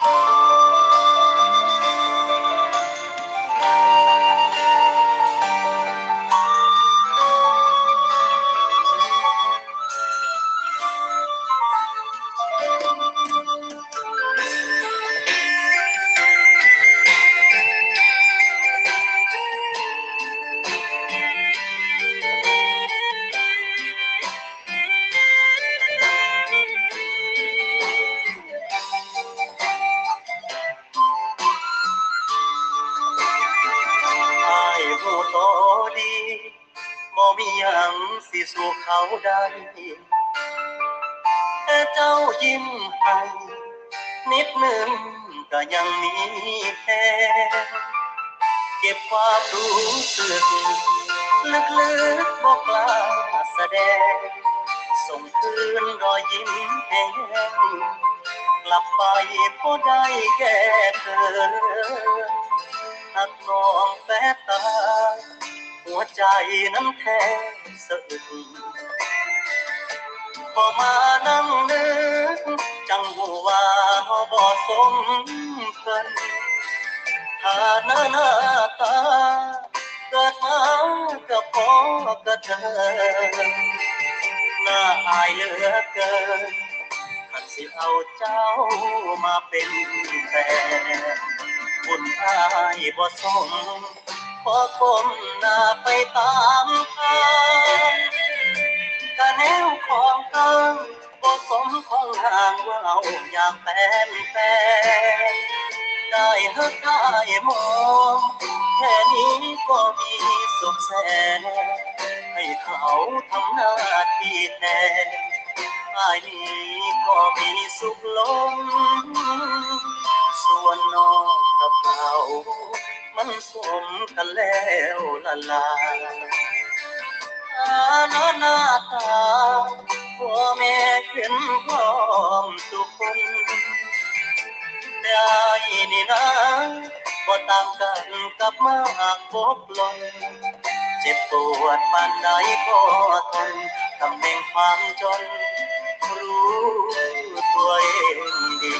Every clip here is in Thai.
อ ดีบ่มีหยังสิสู่เขาได้แต่เจ้ายิ้มให้นิดนึงก็ยังมีแค่เก็บความรู้สึกลึกๆบอกกล้าแสดง ส่งคืนรอยยิ้มแห้งกลับไปพอได้แก้เธอหักน้องแฟตา วใจน้ำแทงสะอึกพอมานั่งนึก จังหูว่าบ่สมเพิ่นฐานะหน้าตา เกิดมาก็พอกระเทินน่าอายเหลือเกินขันสิเอาเจ้ามาเป็นแฟนบุญอายบ่สม ขอคมหน้าไปตามทางกะแนวของเกินบ่สมของห่างว่าเอาอย่างแฟนแฟนได้ฮักได้มองแค่นี้ก็มีสุขแสน ให้เขาทำหน้าที่แทนอายนี้ก็มีสุขลงส่วนน้องกับเขา มันสมกันแล้วละลาหน้าหน้าตาพ่อแม่ขึ้นพร้อมทุกคนได้นี่นะบ่ต่างกันกับมากบกลงเจ็บปวดปานใดก็ทนตำแหน่งความจนรู้ตัวเองดี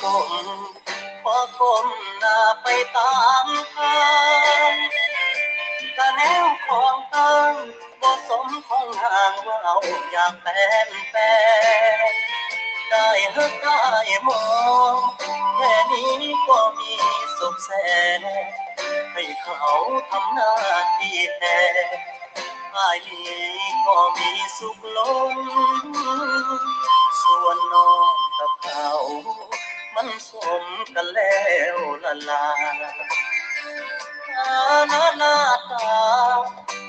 สมขอคมหน้าไปตามทางกะแนวของตังบ่สมของห่างว่าเอาอย่างแฟนแฟนได้ฮักได้มองแค่นี้ก็มีสุขแสนให้เขาทำหน้าที่แทนอายนี้ก็มีสุขลงส่วนน้องกับเขา มันสมกันแล้วละลาหน้าหน้าตา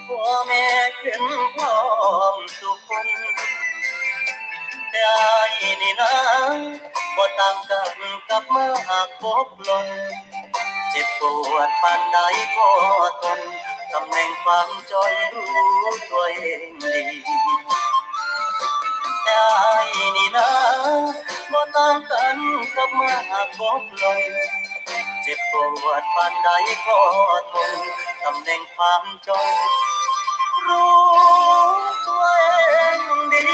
พ่อแม่ขึ้นพร้อมทุกคนได้นี่นะบ่ต่างกันกับเมื่อหากพบลงเจ็บปวดปานใดก็ทนตำแหน่งความจนรู้ตัวเองดีได้นี่นะ บ่ต่างกันกับเมื่อหากพบลงเจ็บปวดปานใดก็ทนตำแหน่งความจนรู้ตัวเองดี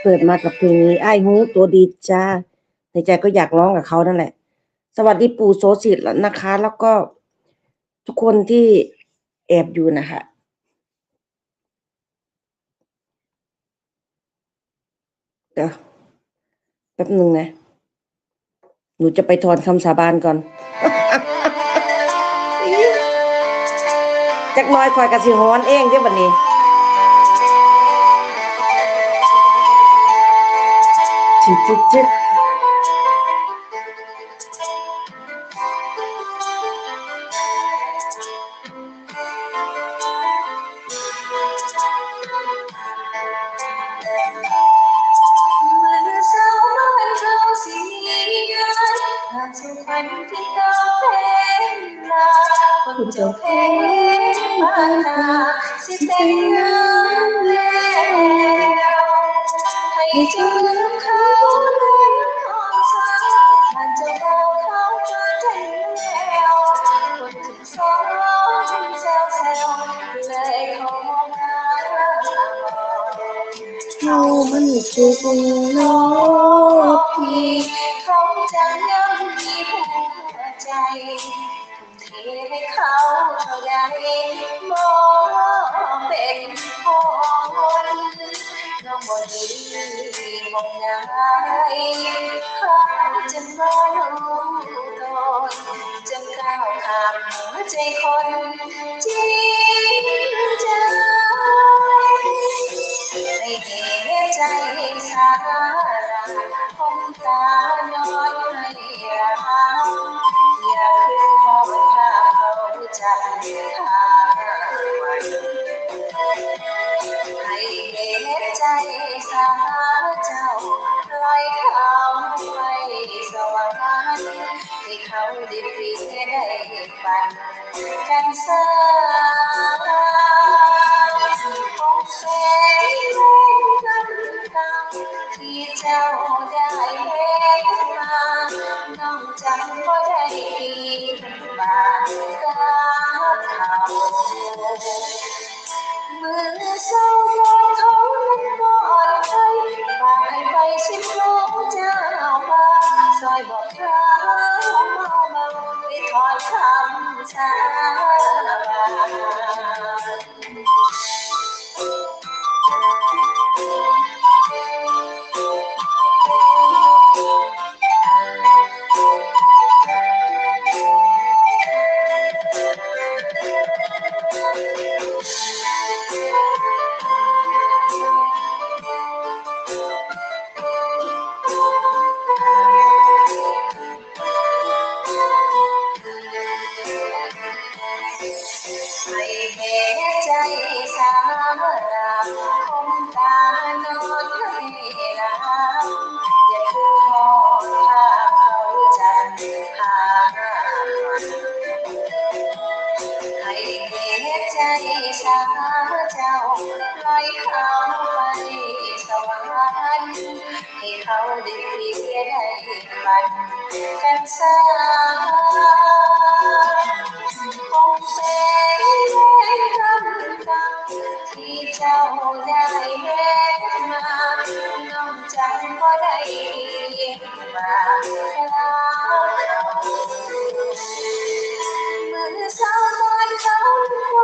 เปิดมากับเพลงนี้ไอ้หูตัวดีจ้าในใจก็อยากร้องกับเขานั่นแหละ สวัสดีปู่โสสิทธิ์นะคะ แล้วก็ทุกคนที่แอบอยู่นะคะเดี๋ยวแป๊บหนึ่งนะ หนูจะไปถอนคำสาบานก่อน จักน้อยคอยกระสิฮ้อนเองเด้อวันนี้จิ๊ดจิ๊ด จิ๊ดจากสุพรรณที่เก่าเป็นมาคนเจ้าเพชรบ้านนาสิแต่งงานแล้วให้เจ้าลืมเให้เขาเท่าใดมองเป็นคนน้องบ่ดีมองงายเขาจะมาลงตนจะก้าวข้ามหัวใจคนที่ จะหาไว้ให้เห็นใจสาเจ้าปล่อยเขาไปสวรรค์ให้เข เมื่อเศร้าก่อนเขานั้นบ่อดใจฝากให้ไปชิมลงเจ้ามาซอยบอกเมาเมาๆไปถอนคำสาบาน สาราคงตานอนให้รักอย่าคือพอภาพเขาจะพาให้เห็นใจสาเจ้าลอยเขาไปสวรรค์ให้เขาได้เพียงได้ฝันกันสาคงเป็น ที่เจ้าได้เห็นมาน้องจำก็ได้มาแล้วมือสาวตอนเขาก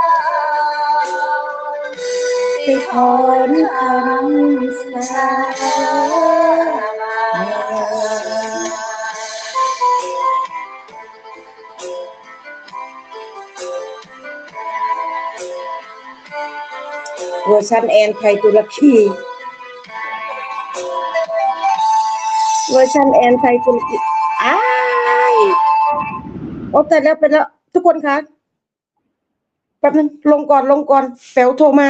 ่อ เขาฝากไอ้ไปชิดของเจ้ามาซอยบอกเขาเมาเมาไปทวอยบอกเขาว่าไปถอนคำสาบเวอร์ชันแอนไทยตุรกีเวอร์ชันแอนไทยตุรกีอ้ายโอ้แต่แล้วเป็นแล้ว ทุกคนคะแป๊บนึงลงก่อนลงก่อนแป๋วโทรมา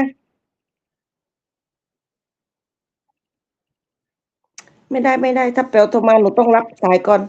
ไม่ได้ไม่ได้ถ้าแปลวโทรมาหนูต้องรับสายก่อน